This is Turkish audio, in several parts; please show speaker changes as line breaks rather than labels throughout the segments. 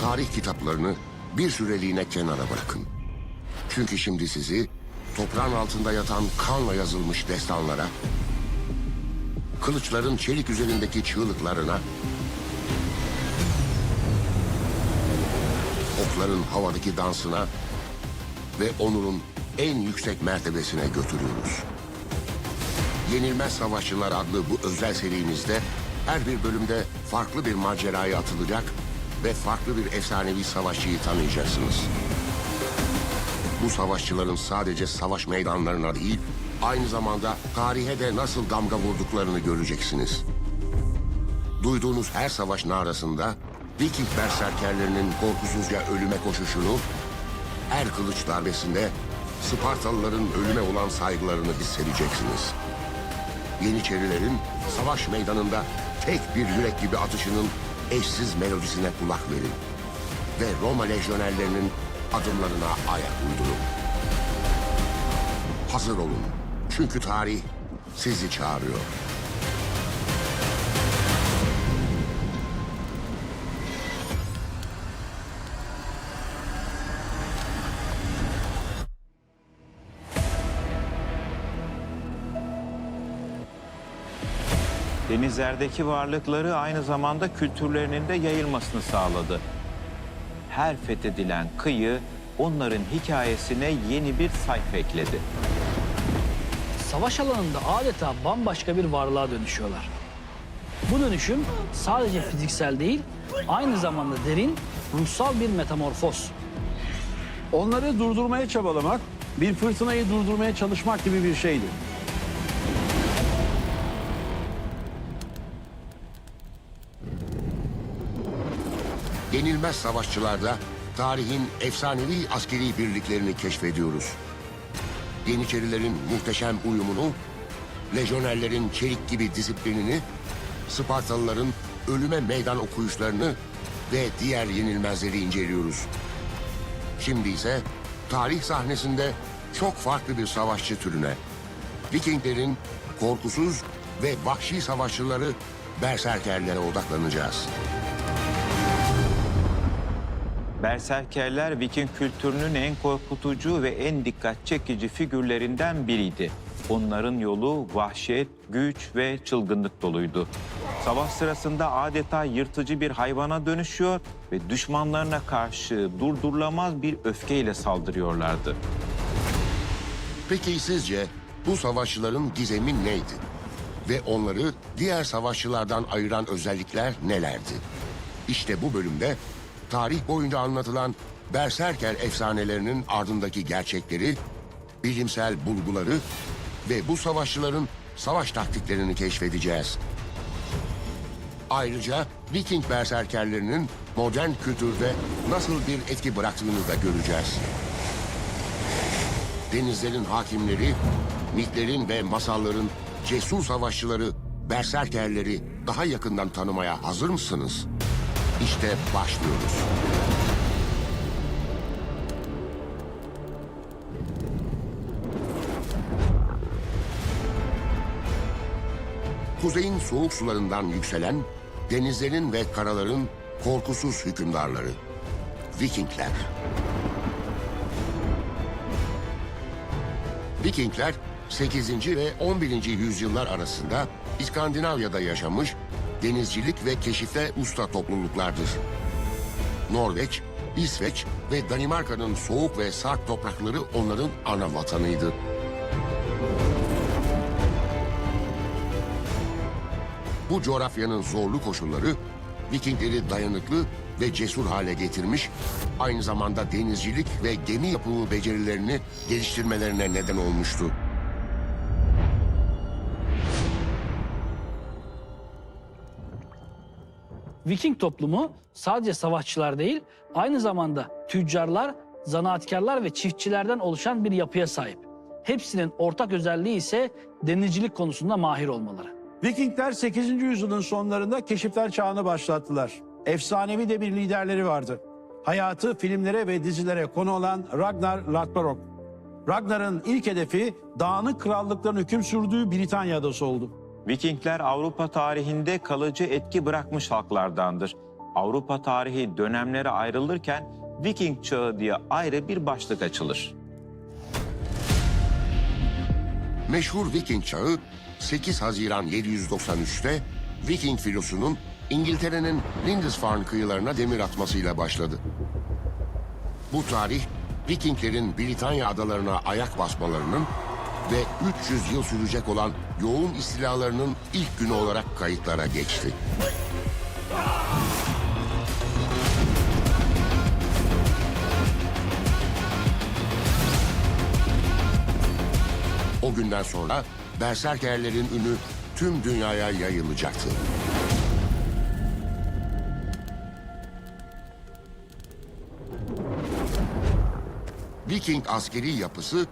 tarih kitaplarını bir süreliğine kenara bırakın. Çünkü şimdi sizi toprağın altında yatan kanla yazılmış destanlara, kılıçların çelik üzerindeki çığlıklarına, okların havadaki dansına ve onurun en yüksek mertebesine götürüyoruz. Yenilmez Savaşçılar adlı bu özel serimizde her bir bölümde farklı bir maceraya atılacak ve farklı bir efsanevi savaşçıyı tanıyacaksınız. Bu savaşçıların sadece savaş meydanlarına değil, aynı zamanda tarihe de nasıl damga vurduklarını göreceksiniz. Duyduğunuz her savaş narasında Viking berserkerlerinin korkusuzca ölüme koşuşunu, her kılıç darbesinde Spartalıların ölüme olan saygılarını hissedeceksiniz. Yeniçerilerin savaş meydanında tek bir yürek gibi atışının eşsiz melodisine kulak verin. Ve Roma lejyonerlerinin adımlarına ayak uydurun. Hazır olun. Çünkü tarih sizi çağırıyor.
Denizlerdeki varlıkları aynı zamanda kültürlerinin de yayılmasını sağladı. Her fethedilen kıyı onların hikayesine yeni bir sayfa ekledi.
Savaş alanında adeta bambaşka bir varlığa dönüşüyorlar. Bu dönüşüm sadece fiziksel değil, aynı zamanda derin, ruhsal bir metamorfoz.
Onları durdurmaya çabalamak, bir fırtınayı durdurmaya çalışmak gibi bir şeydi.
Yenilmez savaşçılarda tarihin efsanevi askeri birliklerini keşfediyoruz. Yeniçerilerin muhteşem uyumunu, lejyonerlerin çelik gibi disiplinini, Spartalıların ölüme meydan okuyuşlarını ve diğer yenilmezleri inceliyoruz. Şimdi ise tarih sahnesinde çok farklı bir savaşçı türüne, Vikinglerin korkusuz ve vahşi savaşçıları berserkerlere odaklanacağız.
Berserkerler Viking kültürünün en korkutucu ve en dikkat çekici figürlerinden biriydi. Onların yolu vahşet, güç ve çılgınlık doluydu. Savaş sırasında adeta yırtıcı bir hayvana dönüşüyor ve düşmanlarına karşı durdurulamaz bir öfkeyle saldırıyorlardı.
Peki sizce bu savaşçıların gizemi neydi? Ve onları diğer savaşçılardan ayıran özellikler nelerdi? İşte bu bölümde tarih boyunca anlatılan Berserker efsanelerinin ardındaki gerçekleri, bilimsel bulguları ve bu savaşçıların savaş taktiklerini keşfedeceğiz. Ayrıca Viking berserkerlerinin modern kültürde nasıl bir etki bıraktığını da göreceğiz. Denizlerin hakimleri, mitlerin ve masalların cesur savaşçıları, berserkerleri daha yakından tanımaya hazır mısınız? İşte başlıyoruz. Kuzeyin soğuk sularından yükselen, denizlerin ve karaların korkusuz hükümdarları. Vikingler. Vikingler 8. ve 11. yüzyıllar arasında İskandinavya'da yaşamış denizcilik ve keşifte usta topluluklardır. Norveç, İsveç ve Danimarka'nın soğuk ve sert toprakları onların ana vatanıydı. Bu coğrafyanın zorlu koşulları Vikingleri dayanıklı ve cesur hale getirmiş, aynı zamanda denizcilik ve gemi yapımı becerilerini geliştirmelerine neden olmuştu.
Viking toplumu sadece savaşçılar değil, aynı zamanda tüccarlar, zanaatkarlar ve çiftçilerden oluşan bir yapıya sahip. Hepsinin ortak özelliği ise denizcilik konusunda mahir olmaları.
Vikingler 8. yüzyılın sonlarında keşifler çağını başlattılar. Efsanevi de bir liderleri vardı. Hayatı filmlere ve dizilere konu olan Ragnar Lothbrok. Ragnar'ın ilk hedefi dağınık krallıkların hüküm sürdüğü Britanya adası oldu.
Vikingler Avrupa tarihinde kalıcı etki bırakmış halklardandır. Avrupa tarihi dönemlere ayrılırken Viking çağı diye ayrı bir başlık açılır.
Meşhur Viking çağı 8 Haziran 793'te Viking filosunun İngiltere'nin Lindisfarne kıyılarına demir atmasıyla başladı. Bu tarih Vikinglerin Britanya adalarına ayak basmalarının ve 300 yıl sürecek olan yoğun istilalarının ilk günü olarak kayıtlara geçti. O günden sonra Berserkerlerin ünü tüm dünyaya yayılacaktı. Viking askeri yapısı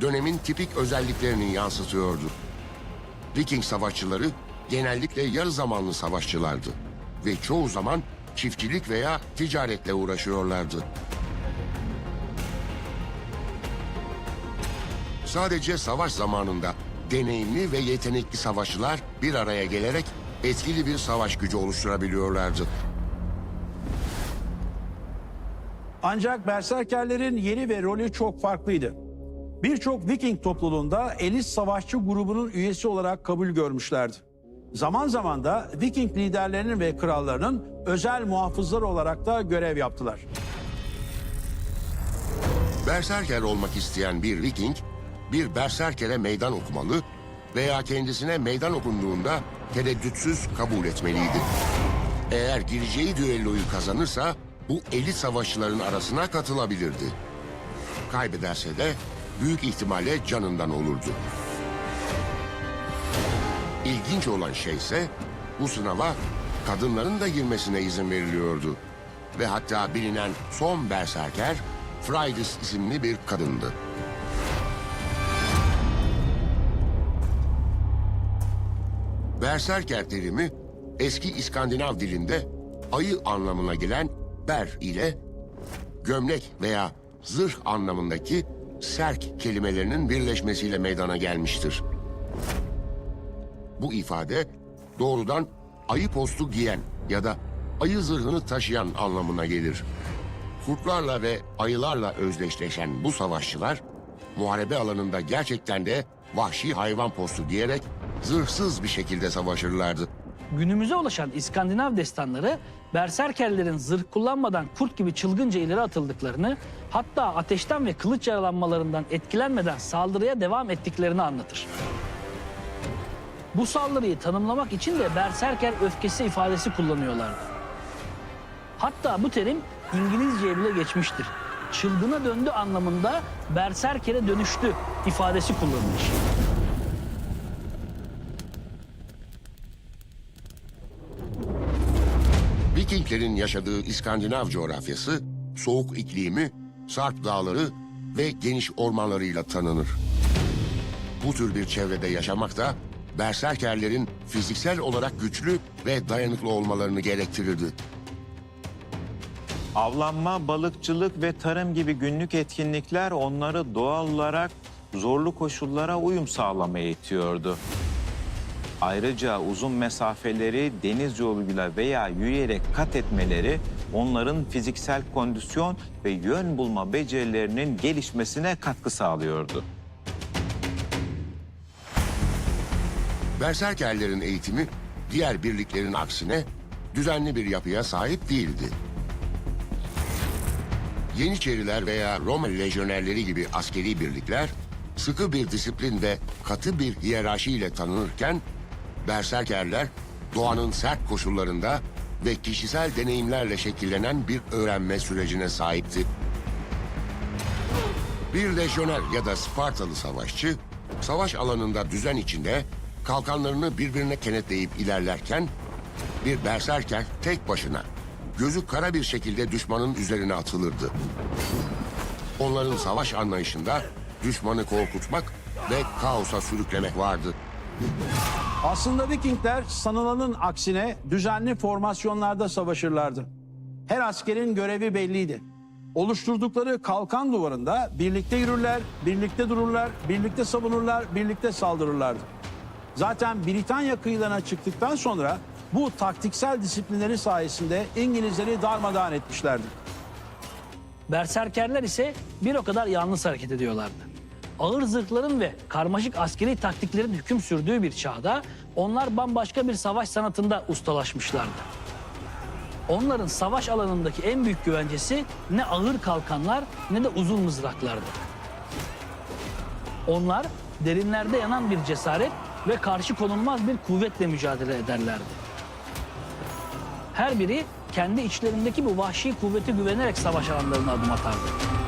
dönemin tipik özelliklerini yansıtıyordu. Viking savaşçıları genellikle yarı zamanlı savaşçılardı ve çoğu zaman çiftçilik veya ticaretle uğraşıyorlardı. Sadece savaş zamanında deneyimli ve yetenekli savaşçılar bir araya gelerek etkili bir savaş gücü oluşturabiliyorlardı.
Ancak berserkerlerin yeri ve rolü çok farklıydı. Birçok Viking topluluğunda elit savaşçı grubunun üyesi olarak kabul görmüşlerdi. Zaman zaman da Viking liderlerinin ve krallarının özel muhafızları olarak da görev yaptılar.
Berserker olmak isteyen bir Viking, bir berserkere meydan okumalı veya kendisine meydan okunduğunda tereddütsüz kabul etmeliydi. Eğer gireceği düelloyu kazanırsa bu elit savaşçıların arasına katılabilirdi. Kaybederse de büyük ihtimalle canından olurdu. İlginç olan şey ise bu sınava kadınların da girmesine izin veriliyordu. Ve hatta bilinen son berserker Freydis isimli bir kadındı. Berserker terimi eski İskandinav dilinde ayı anlamına gelen ber ile gömlek veya zırh anlamındaki serk kelimelerinin birleşmesiyle meydana gelmiştir. Bu ifade doğrudan ayı postu giyen ya da ayı zırhını taşıyan anlamına gelir. Kurtlarla ve ayılarla özdeşleşen bu savaşçılar muharebe alanında gerçekten de vahşi hayvan postu giyerek zırhsız bir şekilde savaşırlardı.
Günümüze ulaşan İskandinav destanları berserkerlerin zırh kullanmadan kurt gibi çılgınca ileri atıldıklarını, hatta ateşten ve kılıç yaralanmalarından etkilenmeden saldırıya devam ettiklerini anlatır. Bu saldırıyı tanımlamak için de berserker öfkesi ifadesi kullanıyorlardı. Hatta bu terim İngilizceye bile geçmiştir. Çılgına döndü anlamında berserkere dönüştü ifadesi kullanılır.
Vikinglerin yaşadığı İskandinav coğrafyası soğuk iklimi, sarp dağları ve geniş ormanlarıyla tanınır. Bu tür bir çevrede yaşamak da berserkerlerin fiziksel olarak güçlü ve dayanıklı olmalarını gerektirirdi.
Avlanma, balıkçılık ve tarım gibi günlük etkinlikler onları doğal olarak zorlu koşullara uyum sağlamaya itiyordu. Ayrıca uzun mesafeleri deniz yoluyla veya yürüyerek kat etmeleri onların fiziksel kondisyon ve yön bulma becerilerinin gelişmesine katkı sağlıyordu.
Berserkerlerin eğitimi diğer birliklerin aksine düzenli bir yapıya sahip değildi. Yeniçeriler veya Roma lejyonerleri gibi askeri birlikler sıkı bir disiplin ve katı bir hiyerarşi ile tanınırken berserkerler doğanın sert koşullarında ve kişisel deneyimlerle şekillenen bir öğrenme sürecine sahipti. Bir lejyoner ya da Spartalı savaşçı savaş alanında düzen içinde kalkanlarını birbirine kenetleyip ilerlerken bir berserker tek başına gözü kara bir şekilde düşmanın üzerine atılırdı. Onların savaş anlayışında düşmanı korkutmak ve kaosa sürüklemek vardı.
Aslında Vikingler sanılanın aksine düzenli formasyonlarda savaşırlardı. Her askerin görevi belliydi. Oluşturdukları kalkan duvarında birlikte yürürler, birlikte dururlar, birlikte savunurlar, birlikte saldırırlardı. Zaten Britanya kıyılarına çıktıktan sonra bu taktiksel disiplinleri sayesinde İngilizleri darmadağın etmişlerdi.
Berserkerler ise bir o kadar yalnız hareket ediyorlardı. Ağır zırhların ve karmaşık askeri taktiklerin hüküm sürdüğü bir çağda onlar bambaşka bir savaş sanatında ustalaşmışlardı. Onların savaş alanındaki en büyük güvencesi ne ağır kalkanlar ne de uzun mızraklardı. Onlar derinlerde yanan bir cesaret ve karşı konulmaz bir kuvvetle mücadele ederlerdi. Her biri kendi içlerindeki bu vahşi kuvvete güvenerek savaş alanlarına adım atardı.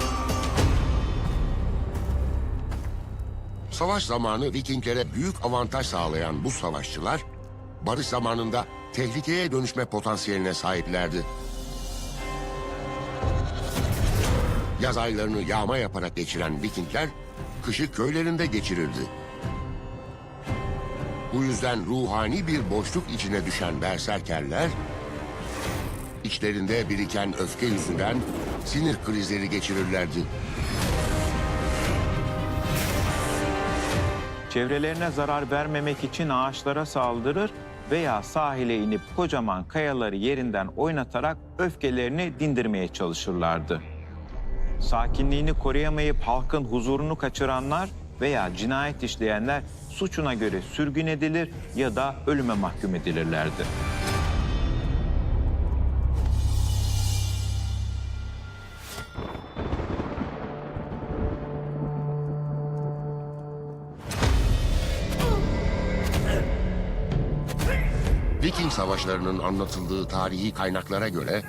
Savaş zamanı Vikinglere büyük avantaj sağlayan bu savaşçılar, barış zamanında tehlikeye dönüşme potansiyeline sahiplerdi. Yaz aylarını yağma yaparak geçiren Vikingler, kışı köylerinde geçirirdi. Bu yüzden ruhani bir boşluk içine düşen berserkerler, içlerinde biriken öfke yüzünden sinir krizleri geçirirlerdi.
Çevrelerine zarar vermemek için ağaçlara saldırır veya sahile inip kocaman kayaları yerinden oynatarak öfkelerini dindirmeye çalışırlardı. Sakinliğini koruyamayıp halkın huzurunu kaçıranlar veya cinayet işleyenler suçuna göre sürgün edilir ya da ölüme mahkum edilirlerdi.
Viking savaşlarının anlatıldığı tarihi kaynaklara göre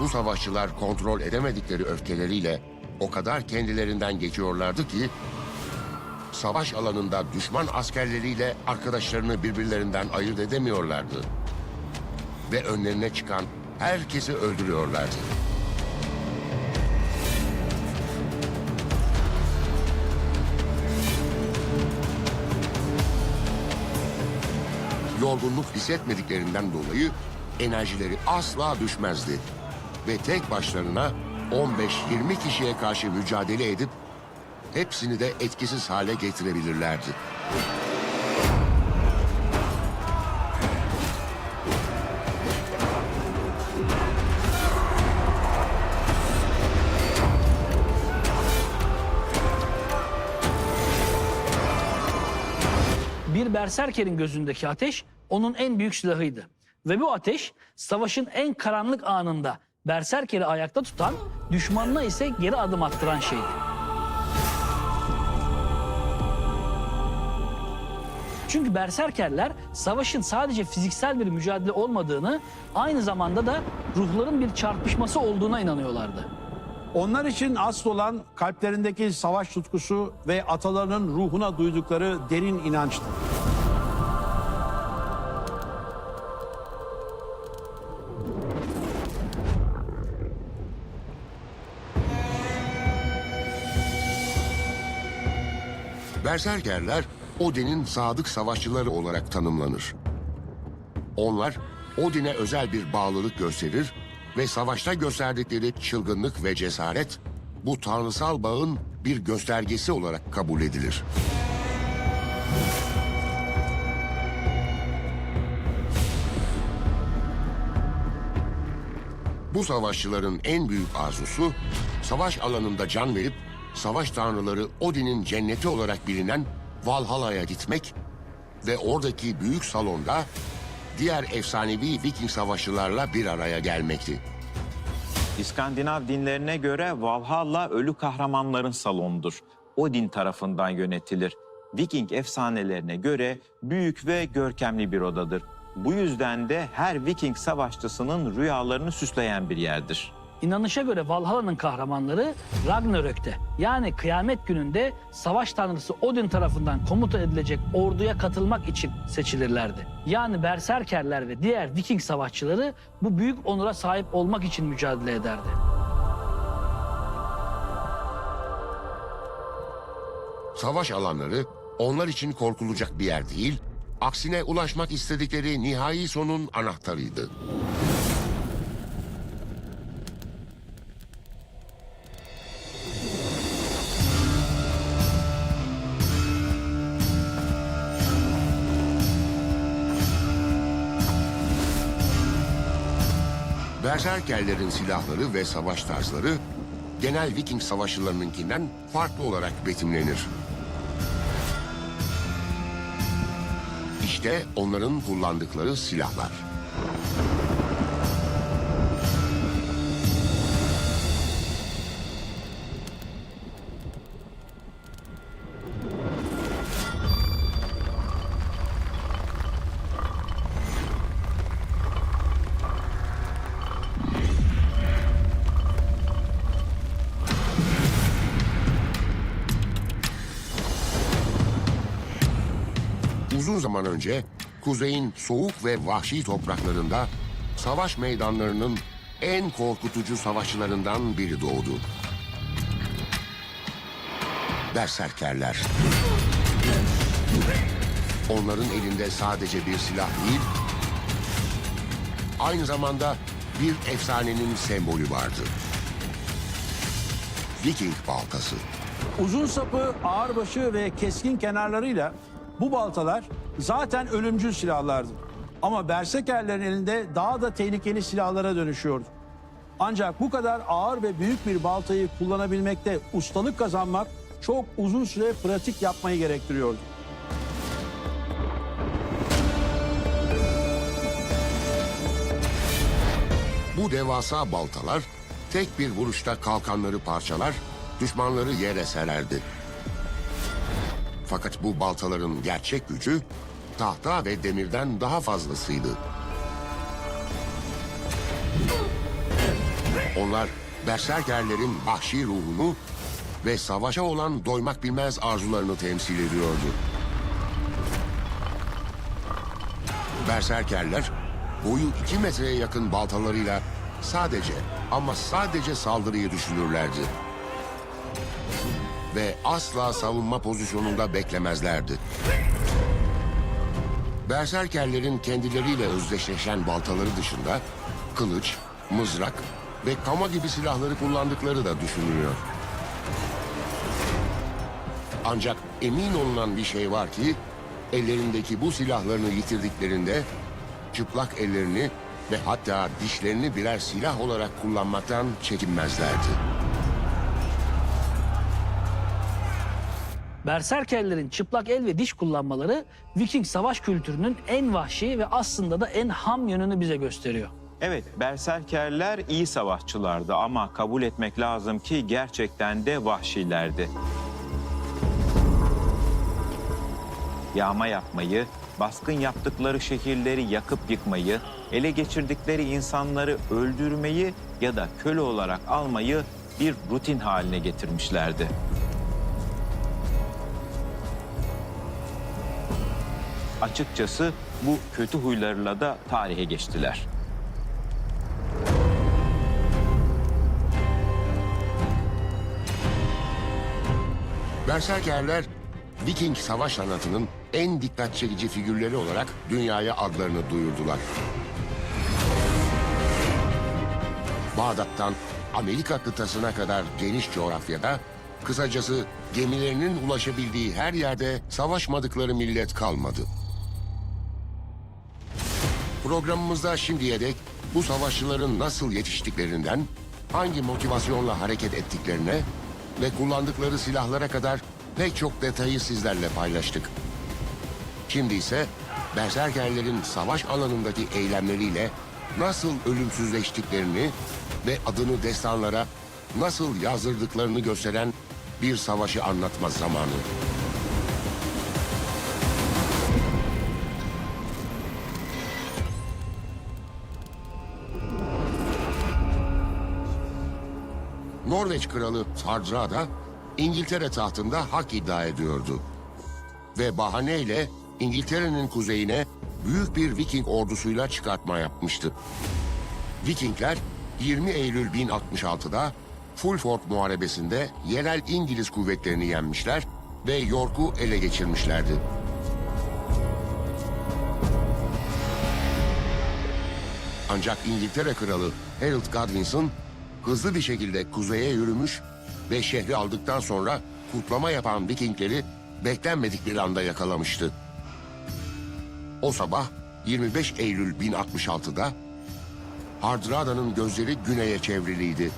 bu savaşçılar kontrol edemedikleri öfkeleriyle o kadar kendilerinden geçiyorlardı ki savaş alanında düşman askerleriyle arkadaşlarını birbirlerinden ayırt edemiyorlardı. Ve önlerine çıkan herkesi öldürüyorlardı. Yorgunluk hissetmediklerinden dolayı enerjileri asla düşmezdi. Ve tek başlarına 15-20 kişiye karşı mücadele edip hepsini de etkisiz hale getirebilirlerdi.
Berserkerin gözündeki ateş onun en büyük silahıydı. Ve bu ateş savaşın en karanlık anında berserkeri ayakta tutan, düşmanına ise geri adım attıran şeydi. Çünkü berserkerler savaşın sadece fiziksel bir mücadele olmadığını, aynı zamanda da ruhların bir çarpışması olduğuna inanıyorlardı.
Onlar için asıl olan kalplerindeki savaş tutkusu ve atalarının ruhuna duydukları derin inançtı.
Berserkerler Odin'in sadık savaşçıları olarak tanımlanır. Onlar Odin'e özel bir bağlılık gösterir ve savaşta gösterdikleri çılgınlık ve cesaret bu tanrısal bağın bir göstergesi olarak kabul edilir. Bu savaşçıların en büyük arzusu savaş alanında can verip savaş tanrıları Odin'in cenneti olarak bilinen Valhalla'ya gitmek ve oradaki büyük salonda diğer efsanevi Viking savaşçılarla bir araya gelmekti.
İskandinav dinlerine göre Valhalla ölü kahramanların salonudur. Odin tarafından yönetilir. Viking efsanelerine göre büyük ve görkemli bir odadır. Bu yüzden de her Viking savaşçısının rüyalarını süsleyen bir yerdir.
İnanışa göre Valhalla'nın kahramanları Ragnarök'te yani kıyamet gününde savaş tanrısı Odin tarafından komuta edilecek orduya katılmak için seçilirlerdi. Yani berserkerler ve diğer Viking savaşçıları bu büyük onura sahip olmak için mücadele ederdi.
Savaş alanları onlar için korkulacak bir yer değil, aksine ulaşmak istedikleri nihai sonun anahtarıydı. Berserkerlerin silahları ve savaş tarzları genel Viking savaşçılarınınkinden farklı olarak betimlenir. İşte onların kullandıkları silahlar. Önce kuzeyin soğuk ve vahşi topraklarında savaş meydanlarının en korkutucu savaşçılarından biri doğdu. Berserkerler. Onların elinde sadece bir silah değil, aynı zamanda bir efsanenin sembolü vardı. Viking baltası.
Uzun sapı, ağırbaşı ve keskin kenarlarıyla bu baltalar zaten ölümcül silahlardı. Ama berserkerlerin elinde daha da tehlikeli silahlara dönüşüyordu. Ancak bu kadar ağır ve büyük bir baltayı kullanabilmekte ustalık kazanmak çok uzun süre pratik yapmayı gerektiriyordu.
Bu devasa baltalar tek bir vuruşta kalkanları parçalar, düşmanları yere sererdi. Fakat bu baltaların gerçek gücü tahta ve demirden daha fazlasıydı. Onlar berserkerlerin vahşi ruhunu ve savaşa olan doymak bilmez arzularını temsil ediyordu. Berserkerler boyu iki metreye yakın baltalarıyla sadece ama sadece saldırıyı düşünürlerdi. Ve asla savunma pozisyonunda beklemezlerdi. Berserkerlerin kendileriyle özdeşleşen baltaları dışında kılıç, mızrak ve kama gibi silahları kullandıkları da düşünülüyor. Ancak emin olunan bir şey var ki ellerindeki bu silahlarını yitirdiklerinde çıplak ellerini ve hatta dişlerini birer silah olarak kullanmaktan çekinmezlerdi.
Berserkerlerin çıplak el ve diş kullanmaları Viking savaş kültürünün en vahşi ve aslında da en ham yönünü bize gösteriyor.
Evet, berserkerler iyi savaşçılardı ama kabul etmek lazım ki gerçekten de vahşilerdi. Yağma yapmayı, baskın yaptıkları şehirleri yakıp yıkmayı, ele geçirdikleri insanları öldürmeyi ya da köle olarak almayı bir rutin haline getirmişlerdi. Açıkçası bu kötü huylarıyla da tarihe geçtiler.
Berserkerler Viking savaş sanatının en dikkat çekici figürleri olarak dünyaya adlarını duyurdular. Bağdat'tan Amerika kıtasına kadar geniş coğrafyada, kısacası gemilerinin ulaşabildiği her yerde savaşmadıkları millet kalmadı. Programımızda şimdiye dek bu savaşçıların nasıl yetiştiklerinden, hangi motivasyonla hareket ettiklerine ve kullandıkları silahlara kadar pek çok detayı sizlerle paylaştık. Şimdi ise berserkerlerin savaş alanındaki eylemleriyle nasıl ölümsüzleştiklerini ve adını destanlara nasıl yazdırdıklarını gösteren bir savaşı anlatma zamanı. Norveç kralı Hardrada İngiltere tahtında hak iddia ediyordu. Ve bahaneyle İngiltere'nin kuzeyine büyük bir Viking ordusuyla çıkartma yapmıştı. Vikingler 20 Eylül 1066'da Fulford Muharebesi'nde yerel İngiliz kuvvetlerini yenmişler ve York'u ele geçirmişlerdi. Ancak İngiltere kralı Harold Godwinson hızlı bir şekilde kuzeye yürümüş ve şehri aldıktan sonra kutlama yapan Vikingleri beklenmedik bir anda yakalamıştı. O sabah 25 Eylül 1066'da Hardrada'nın gözleri güneye çevriliydi.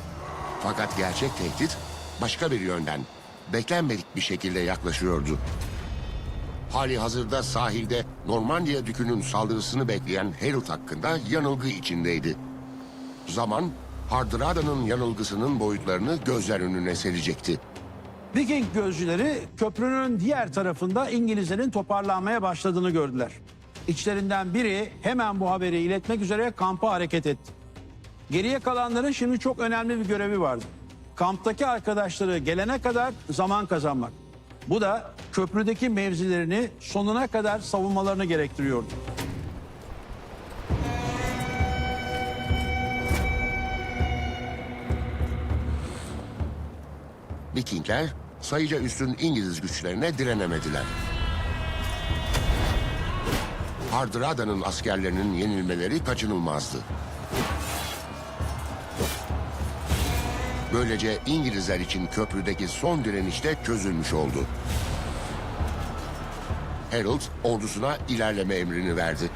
Fakat gerçek tehdit başka bir yönden, beklenmedik bir şekilde yaklaşıyordu. Hali hazırda sahilde Normandiya Dükü'nün saldırısını bekleyen Harold hakkında yanılgı içindeydi. Zaman, Hardrada'nın yanılgısının boyutlarını gözler önüne serecekti.
Viking gözcüleri köprünün diğer tarafında İngilizlerin toparlanmaya başladığını gördüler. İçlerinden biri hemen bu haberi iletmek üzere kampa hareket etti. Geriye kalanların şimdi çok önemli bir görevi vardı. Kamptaki arkadaşları gelene kadar zaman kazanmak. Bu da köprüdeki mevzilerini sonuna kadar savunmalarını gerektiriyordu.
Vikingler sayıca üstün İngiliz güçlerine direnemediler. Hardrada'nın askerlerinin yenilmeleri kaçınılmazdı. Böylece İngilizler için köprüdeki son direniş de çözülmüş oldu. Harold ordusuna ilerleme emrini verdi.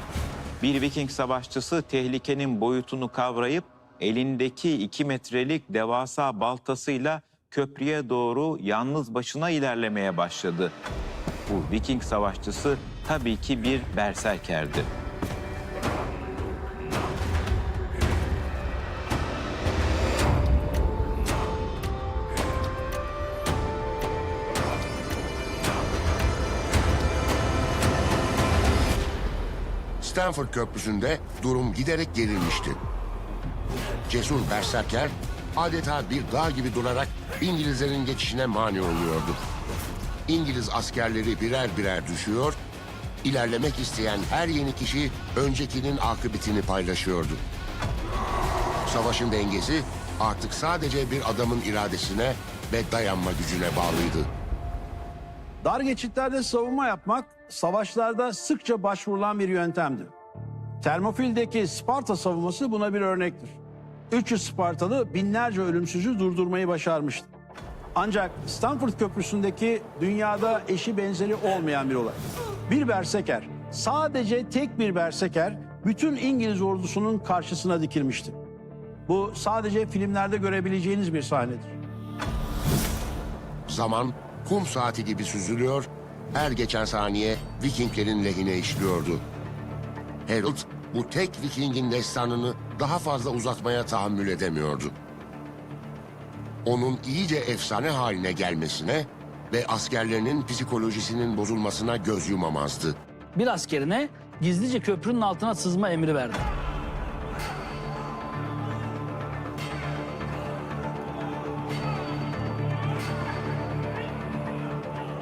Bir Viking savaşçısı tehlikenin boyutunu kavrayıp elindeki iki metrelik devasa baltasıyla köprüye doğru yalnız başına ilerlemeye başladı. Bu Viking savaşçısı tabii ki bir berserkerdi.
Stanford Köprüsü'nde durum giderek gerilmişti. Cesur berserker adeta bir dağ gibi durarak İngilizlerin geçişine mani oluyordu. İngiliz askerleri birer birer düşüyor, ilerlemek isteyen her yeni kişi öncekinin akıbetini paylaşıyordu. Savaşın dengesi artık sadece bir adamın iradesine ve dayanma gücüne bağlıydı.
Dar geçitlerde savunma yapmak savaşlarda sıkça başvurulan bir yöntemdi. Termofil'deki Sparta savunması buna bir örnektir. 300 Spartalı binlerce ölümsüzü durdurmayı başarmıştı. Ancak Stanford Köprüsü'ndeki dünyada eşi benzeri olmayan bir olay. Bir berseker, sadece tek bir berseker bütün İngiliz ordusunun karşısına dikilmişti. Bu sadece filmlerde görebileceğiniz bir sahnedir.
Zaman kum saati gibi süzülüyor, her geçen saniye Vikinglerin lehine işliyordu. Harold bu tek Viking'in destanını daha fazla uzatmaya tahammül edemiyordu. Onun iyice efsane haline gelmesine ve askerlerinin psikolojisinin bozulmasına göz yumamazdı.
Bir askerine gizlice köprünün altına sızma emri verdi.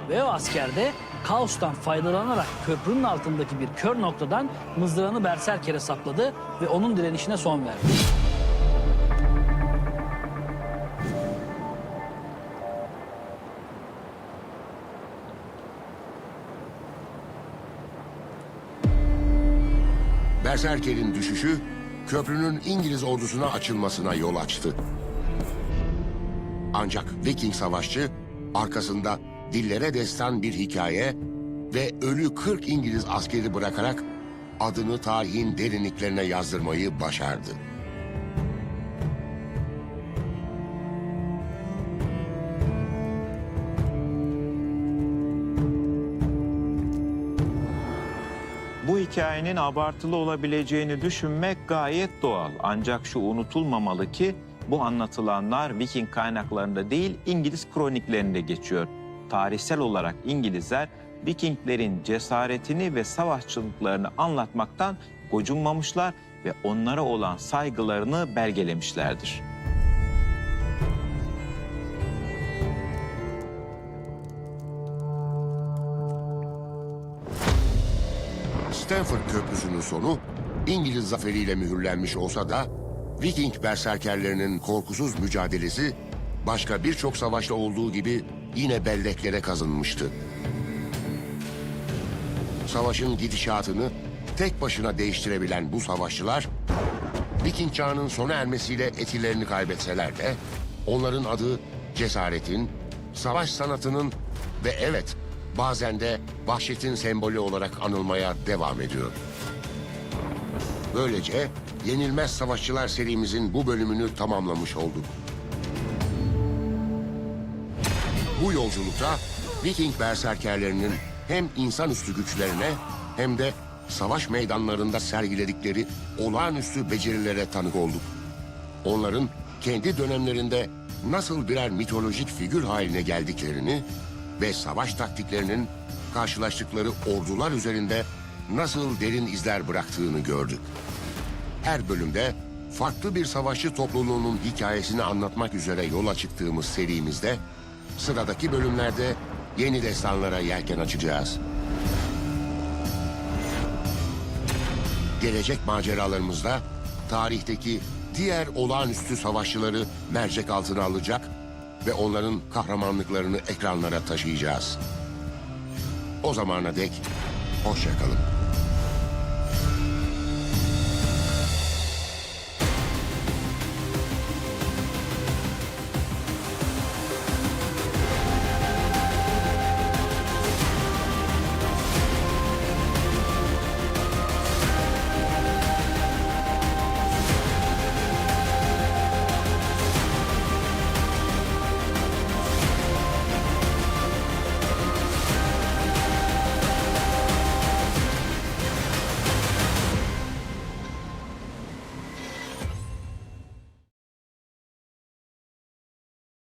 Ve o asker de kaostan faydalanarak köprünün altındaki bir kör noktadan mızrağını berserkere sapladı ve onun direnişine son verdi.
Berserker'in düşüşü köprünün İngiliz ordusuna açılmasına yol açtı. Ancak Viking savaşçı arkasında dillere destan bir hikaye ve ölü 40 İngiliz askeri bırakarak adını tarihin derinliklerine yazdırmayı başardı.
Bu hikayenin abartılı olabileceğini düşünmek gayet doğal. Ancak şu unutulmamalı ki bu anlatılanlar Viking kaynaklarında değil İngiliz kroniklerinde geçiyor. Tarihsel olarak İngilizler Vikinglerin cesaretini ve savaşçılıklarını anlatmaktan gocunmamışlar ve onlara olan saygılarını belgelemişlerdir.
Stanford Köprüsü'nün sonu İngiliz zaferiyle mühürlenmiş olsa da Viking berserkerlerinin korkusuz mücadelesi başka birçok savaşta olduğu gibi yine belleklere kazınmıştı. Savaşın gidişatını tek başına değiştirebilen bu savaşçılar Viking çağının sona ermesiyle etilerini kaybetseler de onların adı cesaretin, savaş sanatının ve evet bazen de vahşetin sembolü olarak anılmaya devam ediyor. Böylece Yenilmez Savaşçılar serimizin bu bölümünü tamamlamış olduk. Bu yolculukta Viking berserkerlerinin hem insanüstü güçlerine hem de savaş meydanlarında sergiledikleri olağanüstü becerilere tanık olduk. Onların kendi dönemlerinde nasıl birer mitolojik figür haline geldiklerini ve savaş taktiklerinin karşılaştıkları ordular üzerinde nasıl derin izler bıraktığını gördük. Her bölümde farklı bir savaşçı topluluğunun hikayesini anlatmak üzere yola çıktığımız serimizde sıradaki bölümlerde yeni destanlara yelken açacağız. Gelecek maceralarımızda tarihteki diğer olağanüstü savaşçıları mercek altına alacak ve onların kahramanlıklarını ekranlara taşıyacağız. O zamana dek hoşça kalın.